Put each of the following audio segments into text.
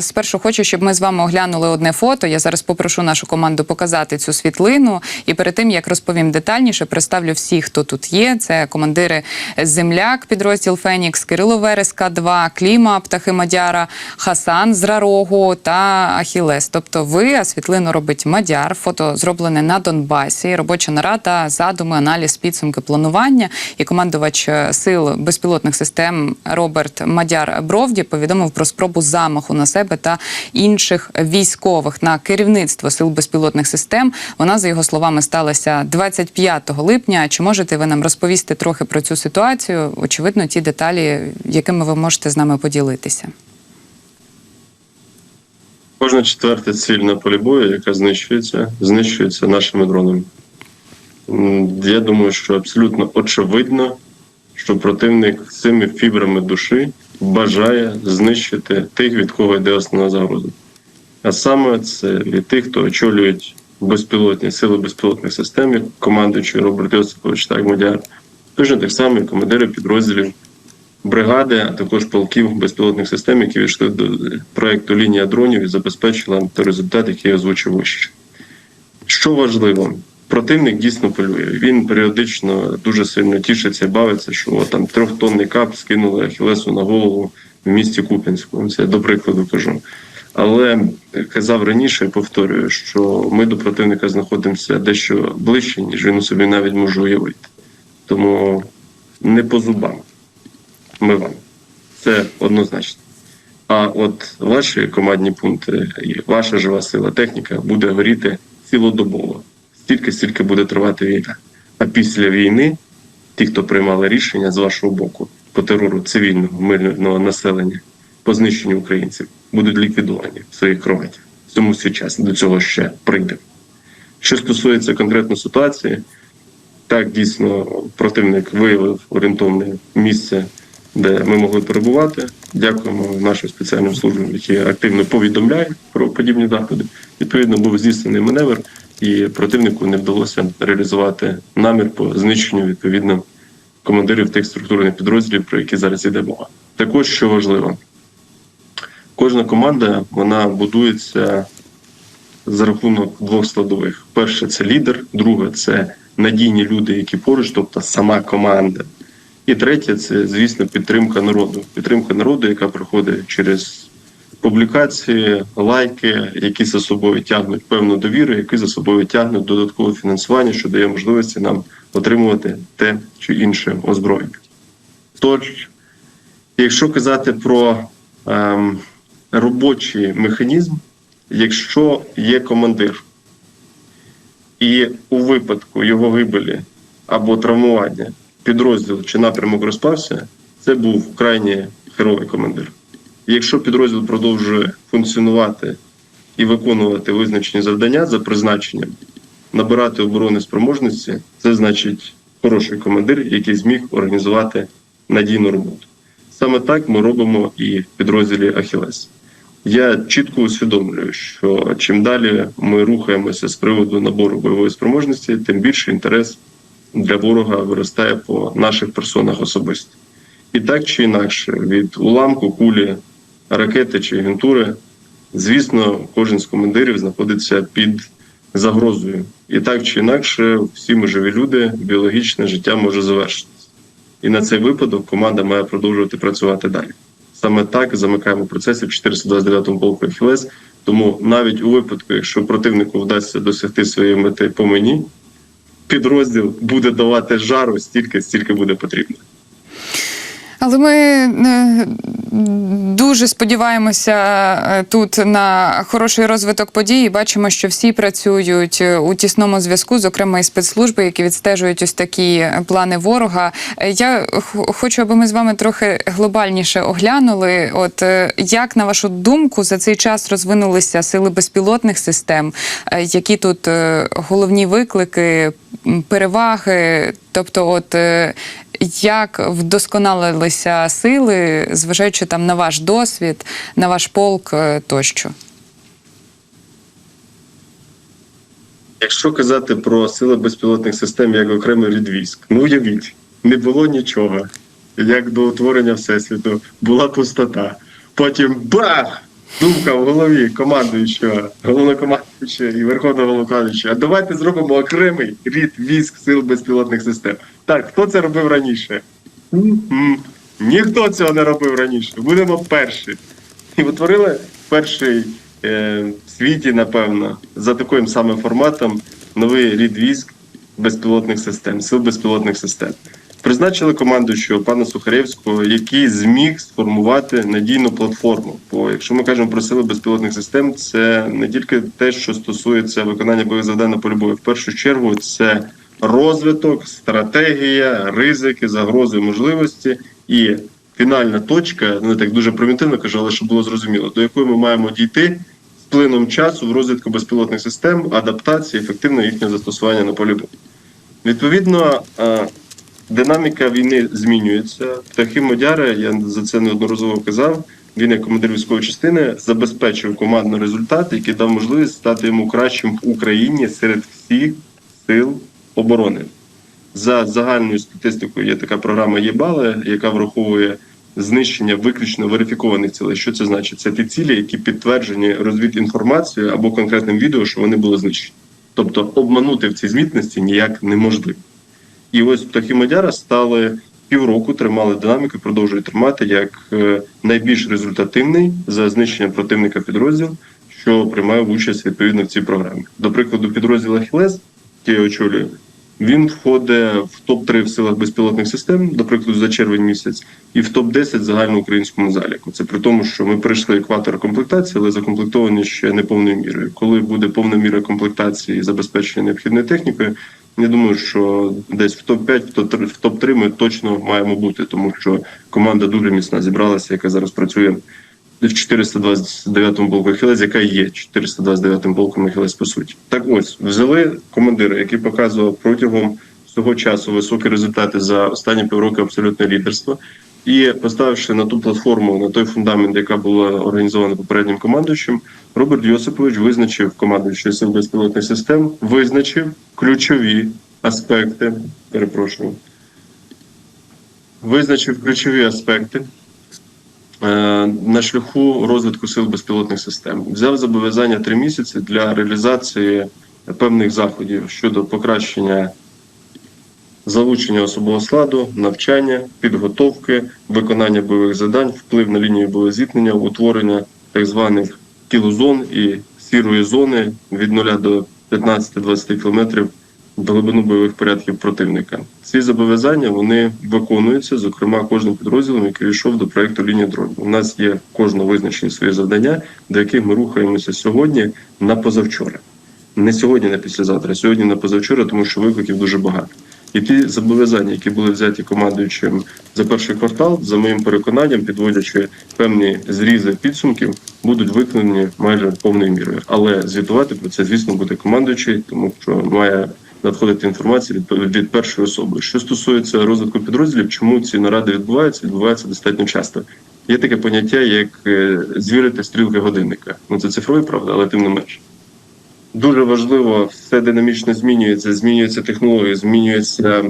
Спершу хочу, щоб ми з вами оглянули одне фото. Я зараз попрошу нашу команду показати цю світлину. І перед тим як розповім детальніше, представлю всіх, хто тут є. Це командири Земляк, підрозділ Фенікс, Кирило Вереска, 2 Кліма, Птахи Мадяра, Хасан з Рарогу та Ахілес. Тобто ви, а світлину робить Мадяр. Фото зроблене на Донбасі. Робоча нарада, задуми, аналіз, підсумки, планування. І командувач е, сил безпілотних систем Роберт Мадяр Бровді повідомив про спробу замаху на себе та інших військових на керівництво сил безпілотних систем. Вона, за його словами, сталася 25 липня. Чи можете ви нам розповісти трохи про цю ситуацію? Очевидно, ті деталі, якими ви можете з нами поділитися. Кожна четверта ціль на полі бою, яка знищується, знищується нашими дронами. Я думаю, що абсолютно очевидно, що противник цими фібрами душі бажає знищити тих, від кого йде основна загроза. А саме це від тих, хто очолюють безпілотні сили безпілотних систем, як командуючий Роберт Йосипович та Мадяр, точно так само і командири підрозділів бригади, а також полків безпілотних систем, які війшли до проекту лінія дронів і забезпечила той результат, який я озвучив вище. Що важливо, противник дійсно полює. Він періодично дуже сильно тішиться і бавиться, що там трьохтонний кап скинули Ахілесу на голову в місті Куп'янську. Це я до прикладу кажу. Але казав раніше, повторюю, що ми до противника знаходимося дещо ближче, ніж він собі навіть може уявити. Тому не по зубам ми вам. Це однозначно. А от ваші командні пункти і ваша жива сила, техніка буде горіти цілодобово, стільки, стільки буде тривати війна. А після війни ті, хто приймали рішення з вашого боку по терору цивільного мирного населення, по знищенню українців, будуть ліквідовані в своїх кроватях. Свій час до цього ще прийде. Що стосується конкретної ситуації, так дійсно противник виявив орієнтовне місце, де ми могли перебувати. Дякуємо нашим спеціальним службам, які активно повідомляють про подібні заходи. Відповідно, був здійснений маневр, і противнику не вдалося реалізувати намір по знищенню відповідно командирів тих структурних підрозділів, про які зараз йде мова. Також що важливо, кожна команда вона будується за рахунок двох складових: перше це лідер, друге це надійні люди, які поруч, тобто сама команда. І третє це, звісно, підтримка народу. Підтримка народу, яка проходить через публікації, лайки, які за собою тягнуть певну довіру, які за собою тягнуть додаткове фінансування, що дає можливості нам отримувати те чи інше озброєння. Тож, якщо казати про ем, робочий механізм, якщо є командир, і у випадку його гибелі або травмування підрозділ чи напрямок розпався, це був крайні герой командир. Якщо підрозділ продовжує функціонувати і виконувати визначені завдання за призначенням, набирати оборони спроможності, це значить хороший командир, який зміг організувати надійну роботу. Саме так ми робимо і в підрозділі Ахілес. Я чітко усвідомлюю, що чим далі ми рухаємося з приводу набору бойової спроможності, тим більше інтерес для ворога виростає по наших персонах особисто. І так чи інакше, від уламку, кулі, ракети чи агентури, звісно, кожен з командирів знаходиться під загрозою. І так чи інакше, всі ми живі люди, біологічне життя може завершитися. І на цей випадок команда має продовжувати працювати далі. Саме так замикаємо процеси в 429-му полку Ахілес. Тому навіть у випадку, якщо противнику вдасться досягти своєї мети по мені, підрозділ буде давати жару стільки, стільки буде потрібно. Але ми е, дуже сподіваємося е, тут на хороший розвиток подій. Бачимо, що всі працюють е, у тісному зв'язку, зокрема і спецслужби, які відстежують ось такі плани ворога. Я хочу, аби ми з вами трохи глобальніше оглянули. От як на вашу думку за цей час розвинулися сили безпілотних систем, які тут головні виклики, переваги, тобто, от. Як вдосконалилися сили, зважаючи там на ваш досвід, на ваш полк е, тощо? Якщо казати про сили безпілотних систем як окремий рід військ, ну уявіть, не було нічого. Як до утворення Всесвіту була пустота. Потім бах! думка в голові командуючого, головнокомандуючого і верховного головнокомандуючого. А давайте зробимо окремий рід військ сил безпілотних систем. Так, хто це робив раніше? Ніхто цього не робив раніше. Будемо перші. І утворили перший е, в світі, напевно, за таким самим форматом новий рід військ безпілотних систем, сил безпілотних систем. Призначили командуючого пана Сухаревського, який зміг сформувати надійну платформу. Бо якщо ми кажемо про сили безпілотних систем, це не тільки те, що стосується виконання бойових завдань на полі бою. В першу чергу це розвиток, стратегія, ризики, загрози, можливості і фінальна точка, я так дуже примітивно кажу, але щоб було зрозуміло, до якої ми маємо дійти з плином часу в розвитку безпілотних систем, адаптації, ефективного їхнього застосування на полі бою. Відповідно, е, динаміка війни змінюється. Птахи Модяри, я за це неодноразово казав. Він, як командир військової частини, забезпечив командний результат, який дав можливість стати йому кращим в Україні серед всіх сил оборони. За загальною статистикою є така програма ЄБАЛЕ, яка враховує знищення виключно верифікованих цілей. Що це значить? Це ті цілі, які підтверджені розвідінформацією або конкретним відео, що вони були знищені. Тобто обманути в цій змітності ніяк неможливо. І ось птахи Мадяра стали півроку, тримали динаміку, продовжують тримати як е, найбільш результативний за знищення противника підрозділ, що приймає участь відповідно в цій програмі. До прикладу, підрозділ Ахілес, який я очолюю, він входить в топ 3 в силах безпілотних систем, до прикладу, за червень місяць, і в топ 10 в загальноукраїнському заліку. Це при тому, що ми пройшли екватор комплектації, але закомплектовані ще не повною мірою. Коли буде повна міра комплектації забезпечення необхідною технікою, я думаю, що десь в топ 5 в топ 3 ми точно маємо бути, тому що команда дуже міцна зібралася, яка зараз працює в 429-му полку Ахілес, яка є 429-м полком Ахілес по суті. Так ось взяли командира, який показував протягом цього часу високі результати за останні півроку абсолютне лідерство. І поставивши на ту платформу, на той фундамент, яка була організована попереднім командуючим, Роберт Йосипович визначив командуючий сил безпілотних систем, визначив ключові аспекти. Перепрошую, визначив ключові аспекти е, на шляху розвитку сил безпілотних систем. Взяв зобов'язання три місяці для реалізації певних заходів щодо покращення залучення особового складу, навчання, підготовки, виконання бойових завдань, вплив на лінію бойового зіткнення, утворення так званих кілозон і сірої зони від 0 до 15-20 кілометрів глибину бойових порядків противника. Ці зобов'язання вони виконуються, зокрема, кожним підрозділом, який йшов до проекту лінія дронів. У нас є кожно визначені свої завдання, до яких ми рухаємося сьогодні на позавчора. Не сьогодні, не післязавтра, а сьогодні на позавчора, тому що викликів дуже багато. І ті зобов'язання, які були взяті командуючим за перший квартал, за моїм переконанням, підводячи певні зрізи підсумків, будуть виконані майже повною мірою. Але звітувати про це, звісно, буде командуючий, тому що має надходити інформація від, від першої особи. Що стосується розвитку підрозділів, чому ці наради відбуваються, відбуваються достатньо часто. Є таке поняття, як е, звірити стрілки годинника. Ну це цифровий, правда, але тим не менше. Дуже важливо, все динамічно змінюється, змінюються технології, змінюються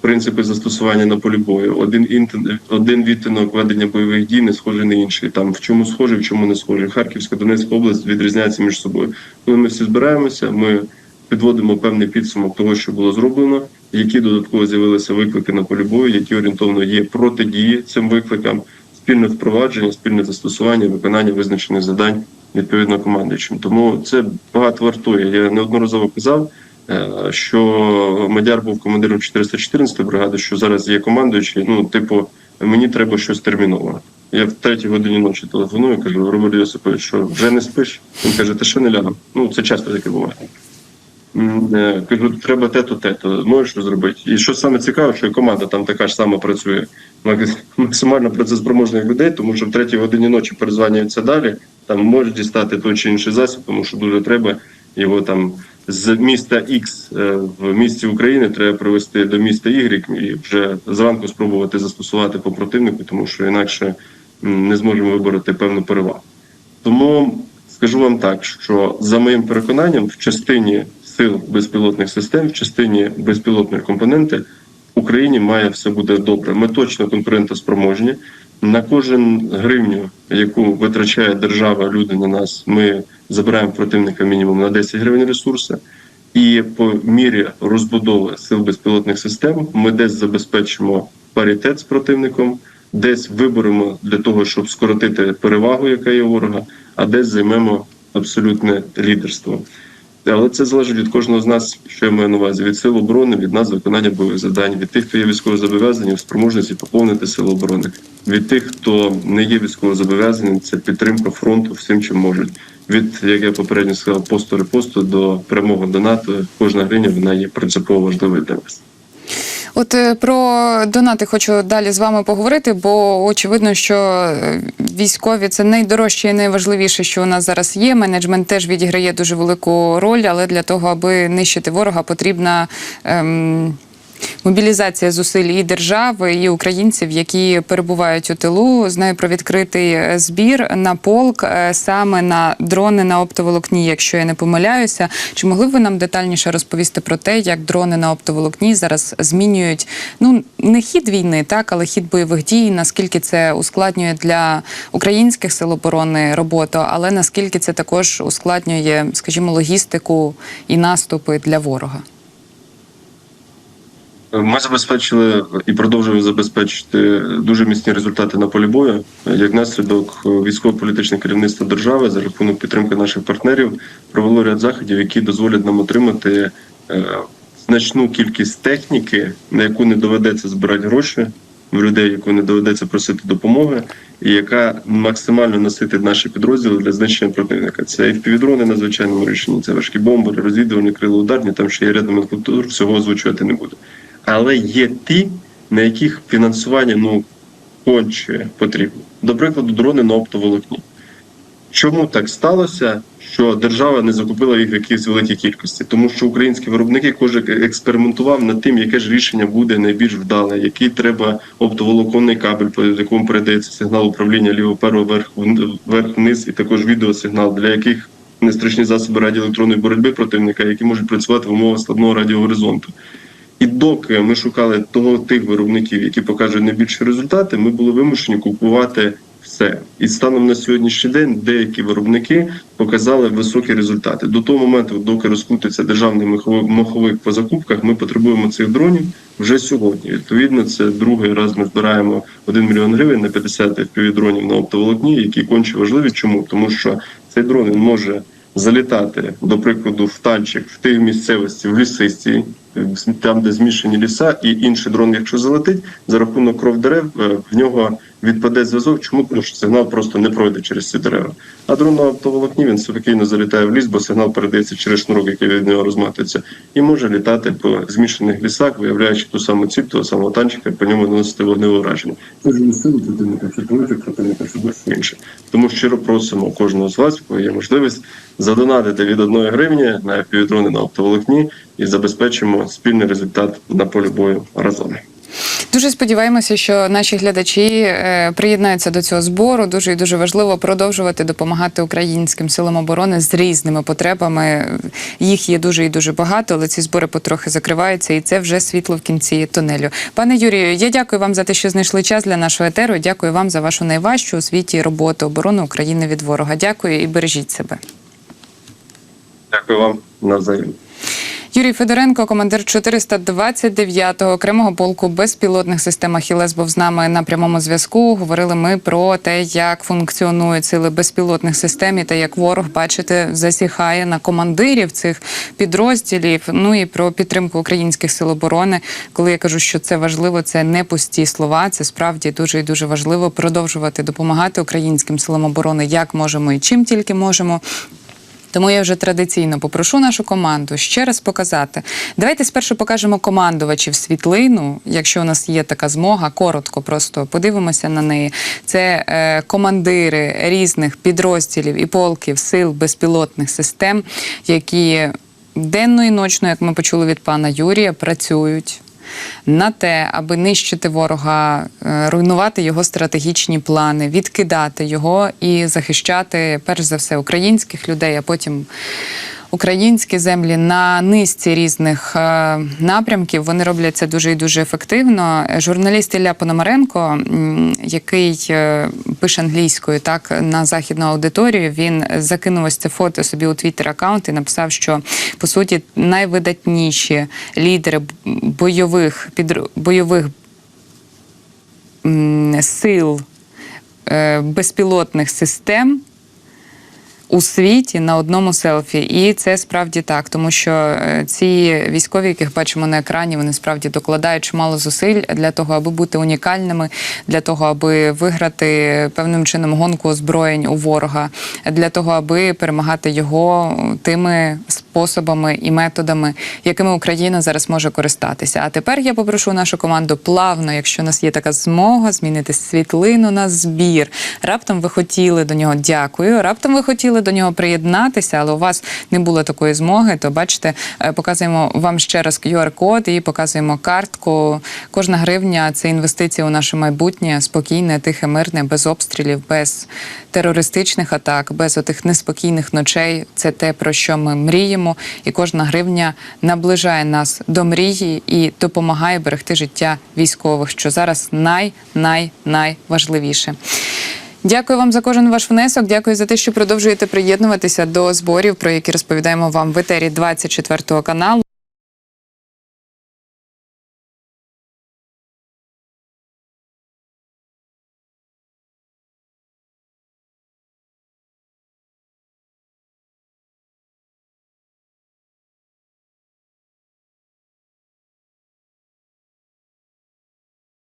принципи застосування на полі бою. Один інтен- один відтинок ведення бойових дій не схожий на інший. Там в чому схожий, в чому не схожий. Харківська Донецька область відрізняється між собою. Коли ми всі збираємося, ми підводимо певний підсумок того, що було зроблено, які додатково з'явилися виклики на полі бою, які орієнтовно є протидії цим викликам, спільне впровадження, спільне застосування, виконання визначених завдань відповідно командуючим. Тому це багато вартує. Я неодноразово казав, е, що Мадяр був командиром 414 бригади, що зараз є командуючий. Ну, типу, мені треба щось терміново. Я в третій годині ночі телефоную, кажу, Роберт Йосипович, що вже не спиш? Він каже, та ще не лягав. Ну, це часто таке буває. Е, Кажу, треба те-то, те-то, можеш що зробити. І що саме цікаве, що і команда там така ж сама працює максимально працеспроможних людей, тому що в третій годині ночі перезванюються далі, там можеш дістати той чи інший засіб, тому що дуже треба його там з міста X е, в місті України треба привести до міста Y і вже зранку спробувати застосувати по противнику, тому що інакше не зможемо вибороти певну перевагу. Тому скажу вам так, що за моїм переконанням, в частині сил безпілотних систем, в частині безпілотної компоненти Україні має все буде добре. Ми точно конкурентоспроможні. На кожен гривню яку витрачає держава, люди на нас, ми забираємо противника мінімум на 10 гривень ресурси. І по мірі розбудови сил безпілотних систем ми десь забезпечимо паритет з противником, десь виберемо для того, щоб скоротити перевагу, яка є ворога, а десь займемо абсолютне лідерство. Але це залежить від кожного з нас, що я маю на увазі від сил оборони, від нас виконання бойових завдань, від тих, хто є військовозобов'язані в спроможності поповнити сили оборони, від тих, хто не є військовозобов'язаним, це підтримка фронту всім, чим можуть. Від як я попередньо сказав, посту репосту до прямого донату. Кожна гриня вона є принципово важливою для нас. От е, про донати хочу далі з вами поговорити, бо очевидно, що е, військові це найдорожче і найважливіше, що у нас зараз є. Менеджмент теж відіграє дуже велику роль, але для того, аби нищити ворога, потрібна. Ем... Мобілізація зусиль і держави, і українців, які перебувають у тилу. Знаю про відкритий е, збір на полк е, саме на дрони на оптоволокні, якщо я не помиляюся. Чи могли б ви нам детальніше розповісти про те, як дрони на оптоволокні зараз змінюють ну не хід війни, так але хід бойових дій? Наскільки це ускладнює для українських сил оборони роботу, але наскільки це також ускладнює, скажімо, логістику і наступи для ворога? Ми забезпечили і продовжуємо забезпечити дуже міцні результати на полі бою. Як наслідок військово-політичне керівництво держави за рахунок підтримки наших партнерів провело ряд заходів, які дозволять нам отримати е, значну кількість техніки, на яку не доведеться збирати гроші в людей, яку не доведеться просити допомоги, і яка максимально наситить наші підрозділи для знищення противника. Це і впівдрони на звичайному рішенні, це важкі бомби, розвідувальні крила ударні. Там ще є ряд номенклатур, всього озвучувати не буду. Але є ті, на яких фінансування ну конче потрібно. До прикладу, дрони на оптоволокні. Чому так сталося, що держава не закупила їх в якійсь великій кількості? Тому що українські виробники кожен експериментував над тим, яке ж рішення буде найбільш вдале, який треба оптоволоконний кабель, по якому передається сигнал управління ліво вверх вверх вниз, і також відеосигнал, для яких нестрічні засоби радіоелектронної боротьби противника, які можуть працювати в умовах складного радіогоризонту. І доки ми шукали того тих виробників, які покажуть найбільші результати, ми були вимушені купувати все. І станом на сьогоднішній день деякі виробники показали високі результати. До того моменту, доки розкрутиться державний маховик, по закупках, ми потребуємо цих дронів вже сьогодні. Відповідно, це другий раз ми збираємо 1 мільйон гривень на 50 FPV-дронів на оптоволокні, які конче важливі. Чому? Тому що цей дрон він може залітати, до прикладу, в танчик в тих місцевості, в лісисті, там, де змішані ліса, і інший дрон, якщо залетить, за рахунок кров дерев е, в нього відпаде зв'язок. Чому? Тому що сигнал просто не пройде через ці дерева. А дрон на автоволокні він спокійно залітає в ліс, бо сигнал передається через шнурок, який від нього розматується, і може літати по змішаних лісах, виявляючи ту саму ціль, того самого танчика, по ньому наносити вогневе ураження. Це ж не сили противника, чи проти противника, чи будь-що інше. Тому щиро просимо кожного з вас, кого є можливість, задонатити від одної гривні на півдрони на оптоволокні і забезпечимо спільний результат на полі бою разом. Дуже сподіваємося, що наші глядачі е, приєднаються до цього збору. Дуже і дуже важливо продовжувати допомагати українським силам оборони з різними потребами. Їх є дуже і дуже багато, але ці збори потрохи закриваються, і це вже світло в кінці тунелю. Пане Юрію, я дякую вам за те, що знайшли час для нашого етеру. Дякую вам за вашу найважчу у світі роботу оборони України від ворога. Дякую і бережіть себе. Дякую вам навзаєм. Юрій Федоренко, командир 429-го окремого полку безпілотних систем «Ахілес» був з нами на прямому зв'язку. Говорили ми про те, як функціонують сили безпілотних систем і та як ворог, бачите, засіхає на командирів цих підрозділів. Ну і про підтримку українських сил оборони. Коли я кажу, що це важливо, це не пусті слова. Це справді дуже і дуже важливо продовжувати допомагати українським силам оборони, як можемо і чим тільки можемо. Тому я вже традиційно попрошу нашу команду ще раз показати. Давайте спершу покажемо командувачів світлину, якщо у нас є така змога, коротко просто подивимося на неї. Це е, командири різних підрозділів і полків сил безпілотних систем, які денно і ночно, як ми почули від пана Юрія, працюють на те, аби нищити ворога, е, руйнувати його стратегічні плани, відкидати його і захищати перш за все українських людей, а потім українські землі на низці різних е, напрямків. Вони роблять це дуже і дуже ефективно. Журналіст Ілля Пономаренко, який е, пише англійською, так на західну аудиторію, він закинув ось це фото собі у твіттер аккаунт і написав, що по суті найвидатніші лідери бойових підр... бойових сил е, безпілотних систем у світі на одному селфі. І це справді так, тому що е, ці військові, яких бачимо на екрані, вони справді докладають чимало зусиль для того, аби бути унікальними, для того, аби виграти певним чином гонку озброєнь у ворога, для того, аби перемагати його тими способами і методами, якими Україна зараз може користатися. А тепер я попрошу нашу команду плавно, якщо у нас є така змога, змінити світлину на збір. Раптом ви хотіли до нього дякую. Раптом ви хотіли до нього приєднатися, але у вас не було такої змоги. То бачите, е, показуємо вам ще раз QR-код і показуємо картку. Кожна гривня це інвестиція у наше майбутнє, спокійне, тихе, мирне, без обстрілів, без терористичних атак, без отих неспокійних ночей. Це те, про що ми мріємо, і кожна гривня наближає нас до мрії і допомагає берегти життя військових, що зараз най най найважливіше. Дякую вам за кожен ваш внесок. Дякую за те, що продовжуєте приєднуватися до зборів, про які розповідаємо вам в етері 24 каналу.